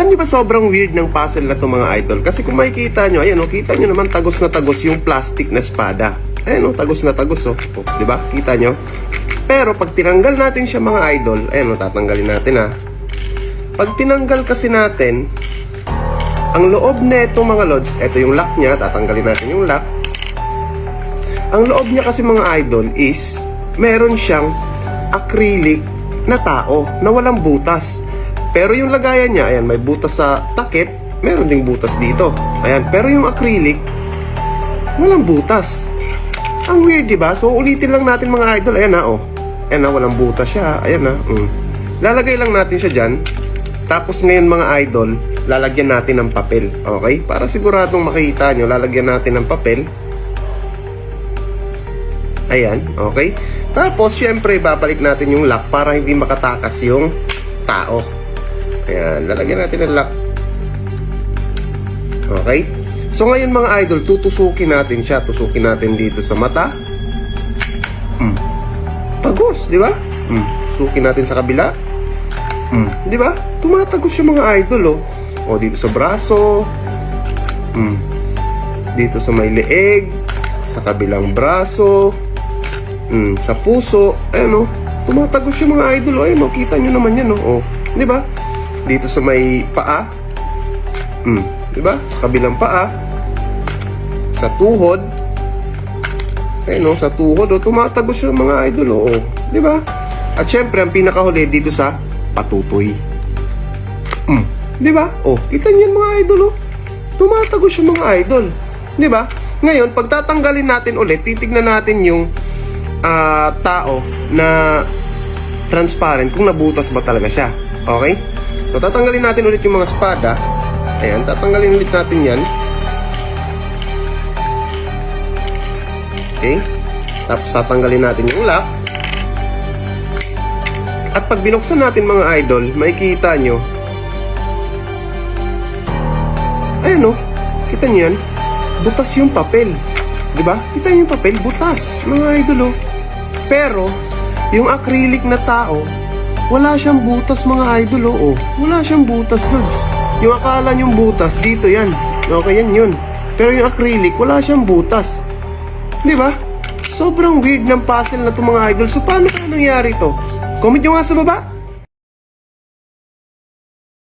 Alam niyo ba sobrang weird ng puzzle na to mga idol? Kasi kung makikita nyo, ayan o, kita nyo naman tagos na tagos yung plastic na espada. Ayan o, tagos na tagos o. o di ba? Kita nyo? Pero pag tinanggal natin siya mga idol, ayan o, tatanggalin natin ha. Pag tinanggal kasi natin, ang loob na ito mga lods, ito yung lock niya, tatanggalin natin yung lock. Ang loob niya kasi mga idol is, meron siyang acrylic na tao na walang butas. Pero yung lagayan niya, ayan, may butas sa takip, meron ding butas dito. Ayan, pero yung acrylic, walang butas. Ang weird, di ba? So, ulitin lang natin mga idol. Ayan na, oh. Ayan na, walang butas siya. Ayan na, mm. Lalagay lang natin siya dyan. Tapos ngayon mga idol, lalagyan natin ng papel. Okay? Para siguradong makita nyo, lalagyan natin ng papel. Ayan, okay? Tapos, syempre, babalik natin yung lock para hindi makatakas yung tao. Ayan, lalagyan natin ng lock. Okay? So, ngayon mga idol, tutusukin natin siya. Tusukin natin dito sa mata. Hmm. Tagos, di ba? Hmm. Tusukin natin sa kabila. Hmm. Di ba? Tumatagos yung mga idol, oh. O, dito sa braso. Hmm. Dito sa may leeg. Sa kabilang braso. Hmm. Sa puso. Ayan, oh. Tumatagos yung mga idol, oh. Ayan, oh. Kita nyo naman yan, oh. oh. Di ba? Dito sa may paa. Hmm. Di ba? Sa kabilang paa. Sa tuhod. Ayan, oh. Sa tuhod, oh. Tumatagos yung mga idol, oh. oh. Di ba? At syempre, ang pinakahuli dito sa patutoy. Hmm. Di ba? Oh, kita niyo mga idol, oh. Tumatagos yung mga idol. Di ba? Ngayon, pag tatanggalin natin ulit, titignan natin yung ah, tao na transparent kung nabutas ba talaga siya. Okay? So, tatanggalin natin ulit yung mga espada. Ayan, tatanggalin ulit natin yan. Okay? Tapos tatanggalin natin yung lock. At pag binuksan natin mga idol, makikita nyo. Ayan o. Kita nyo yan? Butas yung papel. Di ba? Kita nyo yung papel? Butas. Mga idol o. Pero, yung acrylic na tao, wala siyang butas mga idol o. Oh. Wala siyang butas guys. Yung akala nyong butas, dito yan. Okay yan yun. Pero yung acrylic, wala siyang butas. Di ba? Sobrang weird ng puzzle na to mga idol. So paano kaya nangyari to? Comment nyo nga sa baba.